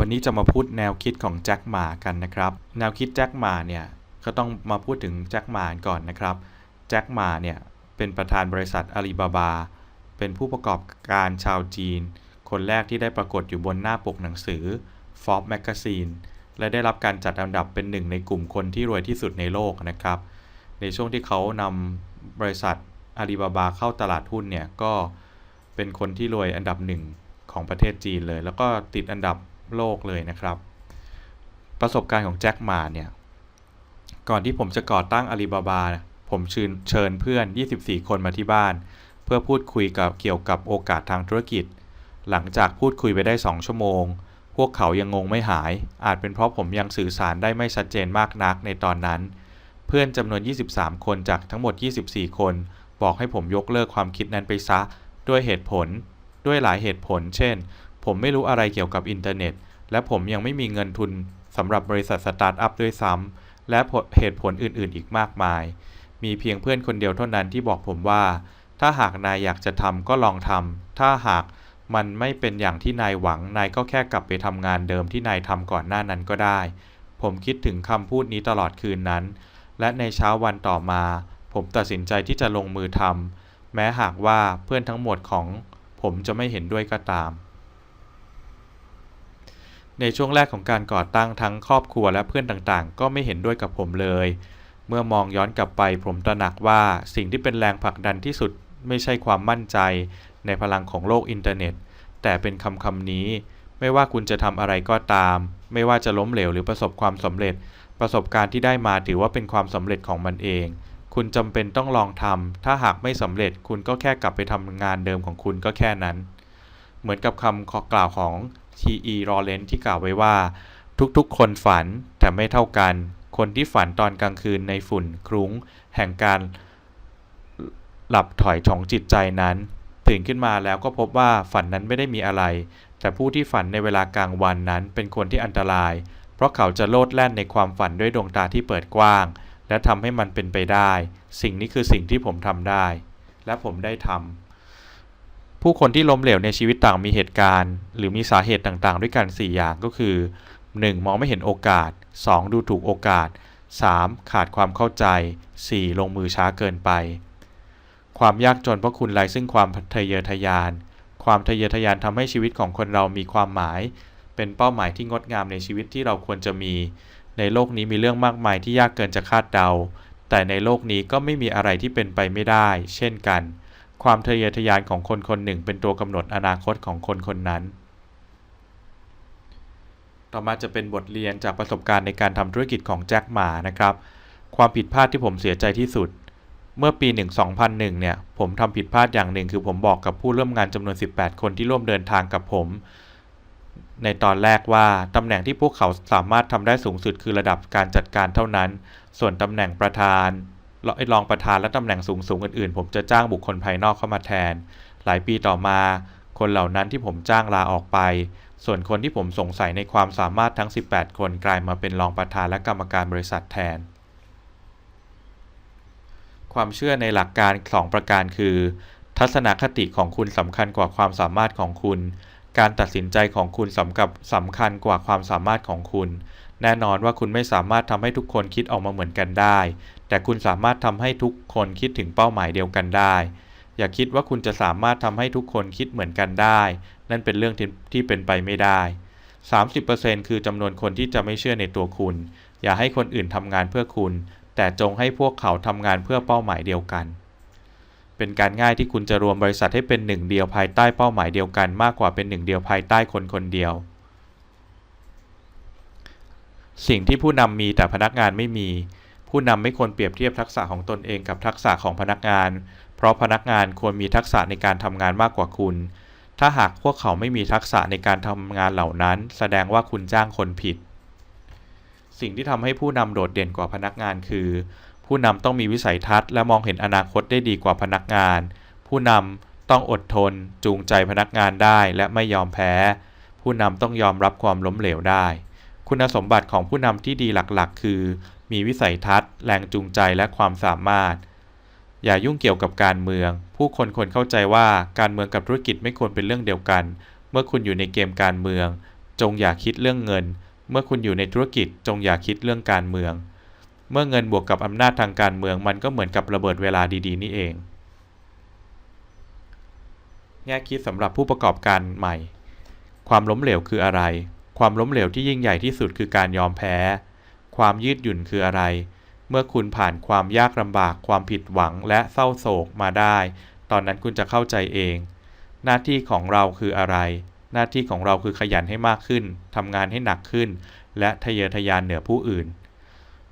วันนี้จะมาพูดแนวคิดของแจ็คหมากันนะครับ แนวคิดแจ็คหมาเนี่ยก็ต้องมาพูดถึงแจ็คหมาก่อนนะครับ แจ็คหมาเนี่ยเป็นประธานบริษัทอาลีบาบา เป็นผู้ประกอบการชาวจีน คนแรกที่ได้ปรากฏอยู่บนหน้าปกหนังสือ Forbes Magazine และได้รับการจัดอันดับเป็นหนึ่งในกลุ่มคนที่รวยที่สุดในโลกนะครับ ในช่วงที่เขานำบริษัทอาลีบาบาเข้าตลาดหุ้นเนี่ยก็เป็นคนที่รวยอันดับหนึ่งของประเทศจีนเลย แล้วก็ติดอันดับ โลกเลยนะครับ ประสบการณ์ของแจ็คหมาเนี่ย ก่อนที่ผมจะก่อตั้งอาลีบาบาผมเชิญเชิญเพื่อน 24 คนมาที่บ้าน เพื่อพูดคุยกับเกี่ยวกับโอกาสทางธุรกิจ หลังจากพูดคุยไปได้ 2 ชั่วโมง พวกเขายังงงไม่หาย อาจเป็นเพราะผมยังสื่อสารได้ไม่ชัดเจนมากนักในตอนนั้น เพื่อนจำนวน 23 คนจากทั้งหมด 24 คน บอกให้ผมยกเลิกความคิดนั้นไปซะ ด้วยเหตุผล ด้วยหลายเหตุผล เช่น ผมไม่รู้อะไรเกี่ยวกับอินเทอร์เน็ต และผมยังไม่มีเงินทุนสำหรับบริษัทสตาร์ทอัพด้วยซ้ำและเหตุผลอื่นๆ อีกมากมาย มีเพียงเพื่อนคนเดียวเท่านั้นที่บอกผมว่า ถ้าหากนายอยากจะทำก็ลองทำถ้าหากมันไม่เป็นอย่างที่นายหวัง นายก็แค่กลับไปทำงานเดิมที่นายทำก่อนหน้านั้นก็ได้ ผมคิดถึงคำพูดนี้ตลอดคืนนั้น และในเช้าวันต่อมา ผมตัดสินใจที่จะลงมือทำแม้หากว่าเพื่อนทั้งหมดของผมจะไม่เห็นด้วยก็ตาม ในช่วงแรกของการก่อตั้งทั้งครอบครัวและเพื่อนต่างๆ ก็ไม่เห็นด้วยกับผมเลย เมื่อมองย้อนกลับไปผมตระหนักว่าสิ่งที่เป็นแรงผลักดันที่สุดไม่ใช่ความมั่นใจ ในพลังของโลกอินเทอร์เน็ต แต่เป็นคำคำนี้ ไม่ว่าคุณจะทำอะไรก็ตาม ไม่ว่าจะล้มเหลวหรือประสบความสำเร็จ ประสบการณ์ที่ได้มาถือว่าเป็นความสำเร็จของมันเอง คุณจำเป็นต้องลองทำถ้าหากไม่สำเร็จคุณก็แค่กลับไปทำงานเดิมของคุณก็แค่นั้น เหมือนกับคำกล่าวของ T.E. Lawrence ที่กล่าวไว้ว่า ทุกๆ คนฝันแต่ไม่เท่ากัน คนที่ฝันตอนกลางคืนในฝุ่นคลุ้ง แห่งการหลับถอยของจิตใจนั้น ตื่นขึ้นมาแล้วก็พบว่าฝันนั้นไม่ได้มีอะไร แต่ผู้ที่ฝันในเวลากลางวันนั้นเป็นคนที่อันตราย เพราะเขาจะโลดแล่นในความฝันด้วยดวงตาที่เปิดกว้าง และทำให้มันเป็นไปได้ สิ่งนี้คือสิ่งที่ผมทำได้ และผมได้ทำ ผู้คนที่ล้มเหลวในชีวิตต่างมีเหตุการณ์ หรือมีสาเหตุต่างๆ ด้วยกัน 4 อย่างก็คือ 1. มองไม่เห็นโอกาส 2. ดูถูกโอกาส 3. ขาดความเข้าใจ 4. ลงมือช้าเกินไป ความยากจนเพราะคุณไร้ซึ่งความทะเยอทะยาน ความทะเยอทะยานทำให้ชีวิตของคนเรามีความหมาย เป็นเป้าหมายที่งดงามในชีวิตที่เราควรจะมี ในโลกนี้มีเรื่องมากมายที่ยากเกินจะคาดเดา แต่ในโลกนี้ก็ไม่มีอะไรที่เป็นไปไม่ได้ เช่นกัน ความทะเยอทะยานของคนคนหนึ่งเป็นตัวกำหนดอนาคตของคนคนนั้น ต่อมาจะเป็นบทเรียนจากประสบการณ์ในการทำธุรกิจของแจ็คหมานะครับ ความผิดพลาดที่ผมเสียใจที่สุด เมื่อปี2001 เนี่ย ผมทำผิดพลาดอย่างหนึ่ง คือผมบอกกับผู้ร่วมงานจำนวน 18 คนที่ร่วมเดินทางกับผม ในตอนแรกว่าตำแหน่งที่พวกเขาสามารถทำได้สูงสุดคือระดับการจัดการเท่านั้น ส่วนตำแหน่งประธาน รองประธานและตำแหน่งสูงสูงอื่นๆ ผมจะจ้างบุคคลภายนอกเข้ามาแทน หลายปีต่อมา คนเหล่านั้นที่ผมจ้างลาออกไป ส่วนคนที่ผมสงสัยในความสามารถทั้ง 18 คนกลายมาเป็นรองประธานและกรรมการบริษัทแทน ความเชื่อในหลักการ 2 ประการคือ ทัศนคติของคุณสำคัญกว่าความสามารถของคุณ การตัดสินใจของคุณสำกับสำคัญกว่าความสามารถของคุณ แน่นอนว่าคุณไม่สามารถทำให้ทุกคนคิดออกมาเหมือนกันได้ แต่คุณสามารถทำให้ทุกคนคิดถึงเป้าหมายเดียวกันได้ อย่าคิดว่าคุณจะสามารถทำให้ทุกคนคิดเหมือนกันได้ นั่นเป็นเรื่องที่ที่เป็นไปไม่ได้ 30%คือจำนวนคนที่จะไม่เชื่อในตัวคุณ อย่าให้คนอื่นทำงานเพื่อคุณ แต่จงให้พวกเขาทำงานเพื่อเป้าหมายเดียวกัน เป็นการง่ายที่คุณจะรวมบริษัทให้เป็นหนึ่งเดียวภายใต้เป้าหมายเดียวกันมากกว่าเป็นหนึ่งเดียวภายใต้คนคนเดียว สิ่งที่ผู้นำมีแต่พนักงานไม่มี ผู้นำไม่ควรเปรียบเทียบทักษะของตนเองกับทักษะของพนักงาน เพราะพนักงานควรมีทักษะในการทำงานมากกว่าคุณ ถ้าหากพวกเขาไม่มีทักษะในการทำงานเหล่านั้น แสดงว่าคุณจ้างคนผิด สิ่งที่ทำให้ผู้นำโดดเด่นกว่าพนักงานคือ ผู้นำต้องมีวิสัยทัศน์และมองเห็นอนาคตได้ดีกว่าพนักงาน ผู้นำต้องอดทน จูงใจพนักงานได้และไม่ยอมแพ้ ผู้นำต้องยอมรับความล้มเหลวได้ คุณสมบัติของผู้นำที่ดีหลักๆ คือ มีวิสัยทัศน์ แรงจูงใจและความสามารถ อย่ายุ่งเกี่ยวกับการเมือง ผู้คนควรเข้าใจว่าการเมืองกับธุรกิจไม่ควรเป็นเรื่องเดียวกัน เมื่อคุณอยู่ในเกมการเมือง จงอย่าคิดเรื่องเงิน เมื่อคุณอยู่ในธุรกิจจงอย่าคิดเรื่องการเมือง เมื่อเงินบวกกับอำนาจทางการเมืองมันก็เหมือนกับระเบิดเวลาดีๆ นี่เอง แง่คิดสำหรับผู้ประกอบการใหม่ ความล้มเหลวคืออะไร ความล้มเหลวที่ยิ่งใหญ่ที่สุดคือการยอมแพ้ ความยืดหยุ่นคืออะไร เมื่อคุณผ่านความยากลำบาก ความผิดหวังและเศร้าโศกมาได้ ตอนนั้นคุณจะเข้าใจเอง หน้าที่ของเราคืออะไร หน้าที่ของเราคือขยันให้มากขึ้นทำงานให้หนักขึ้น และทะเยอทะยานเหนือผู้อื่น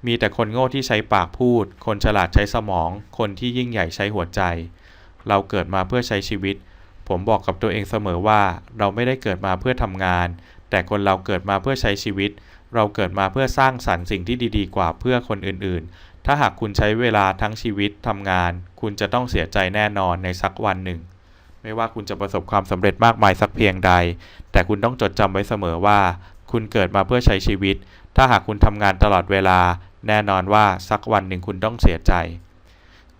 มีแต่คนโง่ที่ใช้ปากพูด คนฉลาดใช้สมอง คนที่ยิ่งใหญ่ใช้หัวใจ เราเกิดมาเพื่อใช้ชีวิต ผมบอกกับตัวเองเสมอว่า เราไม่ได้เกิดมาเพื่อทำงาน แต่คนเราเกิดมาเพื่อใช้ชีวิต เราเกิดมาเพื่อสร้างสรรค์สิ่งที่ดีๆ กว่าเพื่อคนอื่นๆ ถ้าหากคุณใช้เวลาทั้งชีวิตทำงาน คุณจะต้องเสียใจแน่นอนในสักวันหนึ่ง ไม่ว่าคุณจะประสบความสำเร็จมากมายสักเพียงใด แต่คุณต้องจดจำไว้เสมอว่า คุณเกิดมาเพื่อใช้ชีวิต ถ้าหากคุณทำงานตลอดเวลา แน่นอนว่าสักวันหนึ่งคุณต้องเสียใจ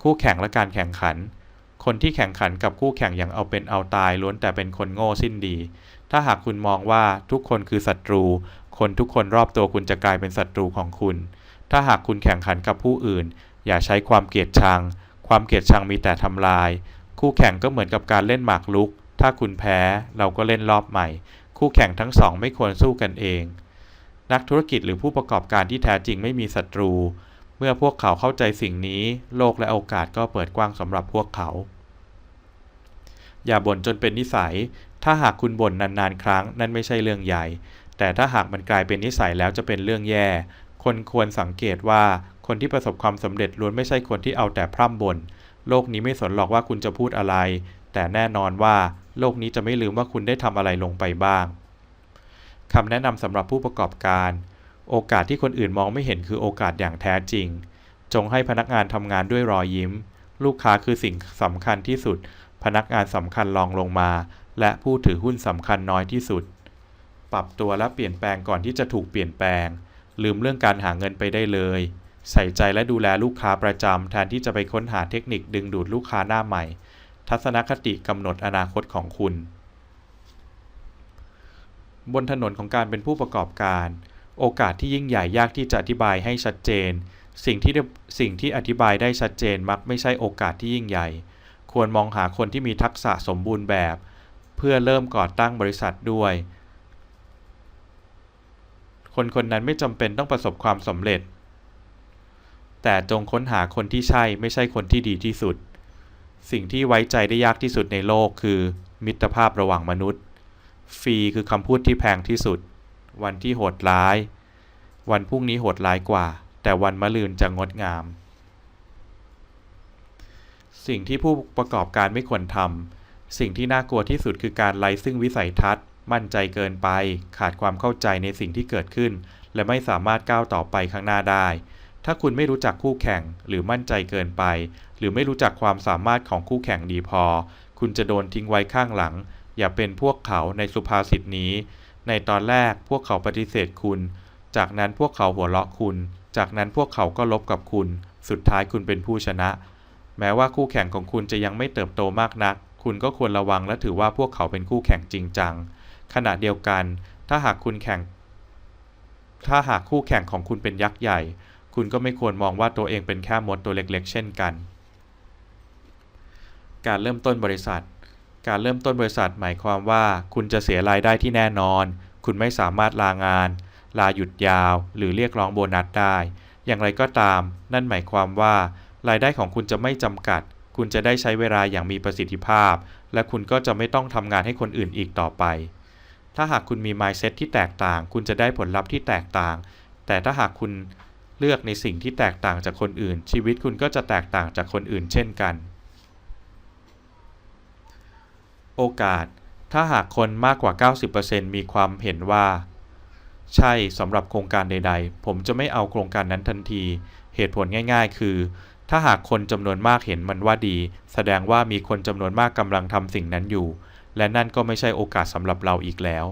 คู่แข่งและการแข่งขัน คนที่แข่งขันกับคู่แข่งอย่างเอาเป็นเอาตายล้วนแต่เป็นคนโง่สิ้นดี ถ้าหากคุณมองว่าทุกคนคือศัตรู คนทุกคนรอบตัวคุณจะกลายเป็นศัตรูของคุณ ถ้าหากคุณแข่งขันกับผู้อื่น อย่าใช้ความเกลียดชัง ความเกลียดชังมีแต่ทำลาย คู่แข่งก็เหมือนกับการเล่นหมากรุก ถ้าคุณแพ้เราก็เล่นรอบใหม่ คู่แข่งทั้งสองไม่ควรสู้กันเอง นักธุรกิจหรือผู้ประกอบการที่แท้จริงไม่มีศัตรูเมื่อพวกเขาเข้าใจสิ่งนี้ โลกและโอกาสก็เปิดกว้างสำหรับพวกเขา อย่าบ่นจนเป็นนิสัย ถ้าหากคุณบ่นนานๆครั้ง นั่นไม่ใช่เรื่องใหญ่ แต่ถ้าหากมันกลายเป็นนิสัยแล้วจะเป็นเรื่องแย่ คนควรสังเกตว่าคนที่ประสบความสำเร็จล้วนไม่ใช่คนที่เอาแต่พร่ำบ่น โลกนี้ไม่สนหรอกว่าคุณจะพูดอะไร แต่แน่นอนว่าโลกนี้จะไม่ลืมว่าคุณได้ทำอะไรลงไปบ้างคำแนะนำสำหรับผู้ประกอบการ โอกาสที่คนอื่นมองไม่เห็นคือโอกาสอย่างแท้จริง จงให้พนักงานทำงานด้วยรอยยิ้ม ลูกค้าคือสิ่งสำคัญที่สุด พนักงานสำคัญรองลงมา และผู้ถือหุ้นสำคัญน้อยที่สุด ปรับตัวและเปลี่ยนแปลงก่อนที่จะถูกเปลี่ยนแปลง ลืมเรื่องการหาเงินไปได้เลย ใส่ใจและดูแลลูกค้าประจำแทนที่จะไปค้นหาเทคนิคดึงดูดลูกค้าหน้าใหม่ ทัศนคติกำหนดอนาคตของคุณ บนถนนของการเป็นผู้ประกอบการ โอกาสที่ยิ่งใหญ่ยากที่จะอธิบายให้ชัดเจน สิ่งที่สิ่งที่อธิบายได้ชัดเจนมักไม่ใช่โอกาสที่ยิ่งใหญ่ ควรมองหาคนที่มีทักษะสมบูรณ์แบบ เพื่อเริ่มก่อตั้งบริษัทด้วย คนคนนั้นไม่จำเป็นต้องประสบความสำเร็จ แต่จงค้นหาคนที่ใช่ไม่ใช่คนที่ดีที่สุด สิ่งที่ไว้ใจได้ยากที่สุดในโลกคือ มิตรภาพระหว่างมนุษย์ ฟรีคือคำพูดที่แพงที่สุด วันที่โหดร้าย วันพรุ่งนี้โหดร้ายกว่า แต่วันมะรืนจะงดงาม สิ่งที่ผู้ประกอบการไม่ควรทำ สิ่งที่น่ากลัวที่สุดคือการไร้ซึ่งวิสัยทัศน์ มั่นใจเกินไป ขาดความเข้าใจในสิ่งที่เกิดขึ้น และไม่สามารถก้าวต่อไปข้างหน้าได้ ถ้าคุณไม่รู้จักคู่แข่ง หรือมั่นใจเกินไป หรือไม่รู้จักความสามารถของคู่แข่งดีพอ คุณจะโดนทิ้งไว้ข้างหลัง อย่าเป็นพวกเขาในสุภาษิตนี้ ในตอนแรกพวกเขาปฏิเสธคุณ จากนั้นพวกเขาหัวเราะคุณ จากนั้นพวกเขาก็ลบกับคุณ สุดท้ายคุณเป็นผู้ชนะ แม้ว่าคู่แข่งของคุณจะยังไม่เติบโตมากนัก คุณก็ควรระวังและถือว่าพวกเขาเป็นคู่แข่งจริงจัง ขณะเดียวกัน ถ้าหากคุณแข่ง ถ้าหากคู่แข่งของคุณเป็นยักษ์ใหญ่ คุณก็ไม่ควรมองว่าตัวเองเป็นแค่มดตัวเล็กๆ เช่นกัน การเริ่มต้นบริษัท การเริ่มต้นบริษัทหมายความว่า คุณจะเสียรายได้ที่แน่นอน คุณไม่สามารถลางาน ลาหยุดยาว หรือเรียกร้องโบนัสได้ อย่างไรก็ตาม นั่นหมายความว่า รายได้ของคุณจะไม่จำกัด คุณจะได้ใช้เวลาอย่างมีประสิทธิภาพ และคุณก็จะไม่ต้องทำงานให้คนอื่นอีกต่อไป ถ้าหากคุณมี mindset ที่แตกต่าง คุณจะได้ผลลัพธ์ที่แตกต่าง แต่ถ้าหากคุณเลือกในสิ่งที่แตกต่างจากคนอื่น ชีวิตคุณก็จะแตกต่างจากคนอื่นเช่นกัน โอกาส ถ้าหากคนมากกว่า 90%มีความเห็นว่า ใช่สำหรับโครงการใด ๆ ผมจะไม่เอาโครงการนั้นทันที เหตุผลง่าย ๆ คือ ถ้าหากคนจำนวนมากเห็นมันว่าดี แสดงว่ามีคนจำนวนมากกำลังทำสิ่งนั้นอยู่ และนั่นก็ไม่ใช่โอกาสสำหรับเราอีกแล้ว